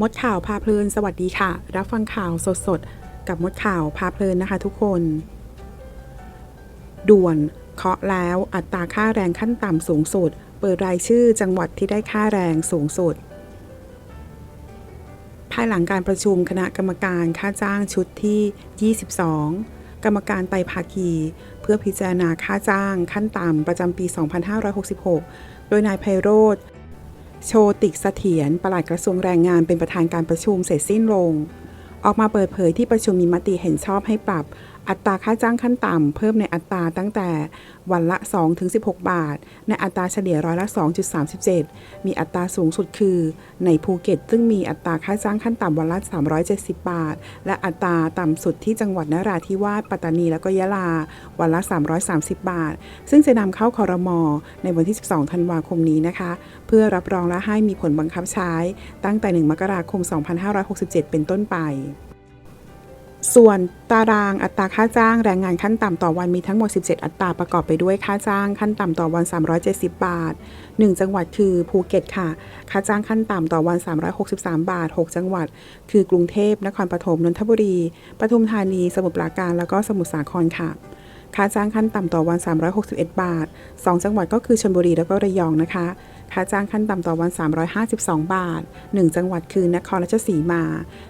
มดข่าวพาเพลินสวัสดีค่ะ รับฟังข่าวสดๆ กับมดข่าวพาเพลินนะคะทุกคน ด่วนเคาะแล้วอัตราค่าแรงขั้นต่ำสูงสุด เปิดรายชื่อจังหวัดที่ได้ค่าแรงสูงสุด ภายหลังการประชุมคณะกรรมการค่าจ้างชุดที่ 22 กรรมการไตภาคี เพื่อพิจารณาค่าจ้างขั้นต่ำประจำปี 2566 โดยนายไพโรธ โชติกเสถียรปลัดกระทรวงแรงงานเป็นประธานการประชุมเสร็จสิ้นลง ออกมาเปิดเผยที่ประชุมมีมติเห็นชอบให้ปรับ อัตราค่าจ้างขั้นต่ำ เพิ่มในอัตราตั้งแต่วันละ 2-16 บาท ในอัตราเฉลี่ยร้อยละ 2.37 มีอัตราสูงสุดคือ ในภูเก็ต ซึ่งมีอัตราค่าจ้างขั้นต่ำวันละ 370 บาท และอัตราต่ำสุดที่จังหวัดนราธิวาสปัตตานี และก็ยะลา วันละ 330 บาท ซึ่งจะนำเข้าคอรมอในวันที่ 12 ธันวาคมนี้นะคะ เพื่อรับรองและให้มีผลบังคับใช้ ตั้งแต่ 1 มกราคม 2567 เป็นต้นไป ส่วนตารางอัตราค่าจ้างแรงงานขั้นต่ำต่อวันมีทั้งหมด 17 อัตราประกอบไปด้วยค่าจ้างขั้นต่ำต่อวัน 370 บาท 1 จังหวัดคือภูเก็ตค่ะ ค่าจ้างขั้นต่ำต่อวัน 363 บาท 6 จังหวัด คือกรุงเทพ นครปฐม นนทบุรี ปทุมธานี สมุทรปราการ แล้วก็สมุทรสาครค่ะ ค่าจ้างขั้นต่ำต่อวัน 361 บาท 2 จังหวัดก็คือชลบุรีแล้วก็ระยองนะคะ ค่าจ้างขั้นต่ำต่อวัน 352 บาท 1 จังหวัดคือนครราชสีมา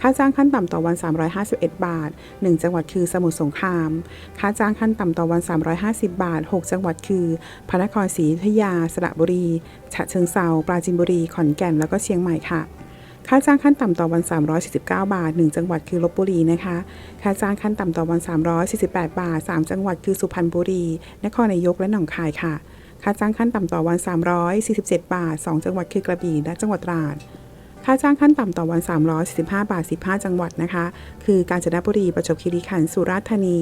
ค่าจ้างขั้นต่ำต่อวัน 351 บาท 1 จังหวัดคือสมุทรสงคราม ค่าจ้างขั้นต่ำต่อวัน 350 บาท 6 จังหวัดคือ พระนครศรีอยุธยา สระบุรี ฉะเชิงเซาปราจีนบุรี ขอนแก่น แล้วก็เชียงใหม่ค่ะค่าจ้างขั้นต่ำต่อวัน 349 บาท 1 จังหวัดคือลบบุรีนะคะ ค่าจ้างขั้นต่ำต่อวัน 348 บาท 3 จังหวัดคือสุพรรณบุรี นครนายกและหนองคายค่ะ ค่าจ้างขั้นต่ำต่อวัน 347 บาท 2 จังหวัดคือกระบี่และจังหวัดตราด ค่าจ้างขั้นต่ำต่อวัน 345 บาท 15 จังหวัดนะคะ คือกาญจนบุรี ประจวบคีรีขันธ์ สุราษฎร์ธานี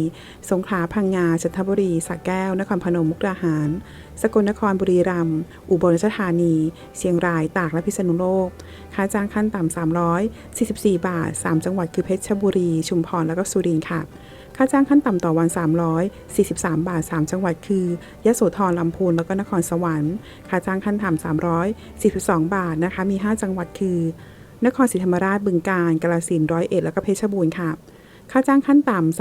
สงขลา พังงา จันทบุรีสระแก้ว นครพนม มุกดาหาร สกลนคร บุรีรัมย์ อุบลราชธานี เชียงราย ตาก และพิษณุโลก ค่าจ้างขั้นต่ำ344 บาท 3 จังหวัดคือเพชรบุรี ชุมพร แล้วก็สุรินทร์ค่ะ ค่าจ้างขั้นต่ำต่อวัน 343 บาท 3 จังหวัดคือยะโสธรลำพูนแล้วก็นครสวรรค์ค่าจ้างขั้นต่ำ342 บาทนะคะมี 5 จังหวัดคือ นครศรีธรรมราชบึงกาฬกาฬสินธุ์ร้อยเอ็ดแล้วก็เพชรบูรณ์ค่ะค่าจ้างขั้นต่ำ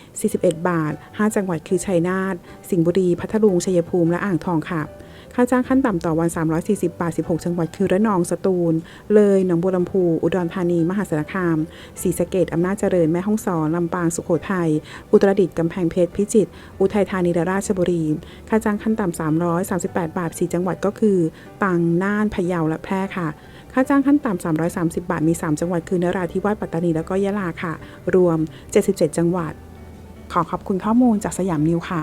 341 บาท 5 จังหวัดคือชัยนาท สิงห์บุรี พัทลุง ชัยภูมิ และอ่างทองค่ะ ค่าจ้างขั้นต่ำต่อวัน 340 บาท 16 จังหวัดคือระนอง สตูล เลย หนองบัวลำพู อุดรธานี มหาสารคาม ศรีสะเกดอำนาจเจริญ แม่ฮ่องสอน ลำปาง สุโขทัย อุตรดิตถ์กำแพงเพชร พิจิตร อุทัยธานีและราชบุรี ค่าจ้างขั้นต่ำ338 บาท 4 จังหวัดก็คือปัง น่าน พะเยา และแพร่ค่ะค่าจ้างขั้นต่ำ330 บาท มี 3 จังหวัด คือนราธิวาส ปัตตานี แล้วก็ยะลาค่ะ รวม 77 จังหวัด ขอขอบคุณข้อมูลจากสยามนิวค่ะ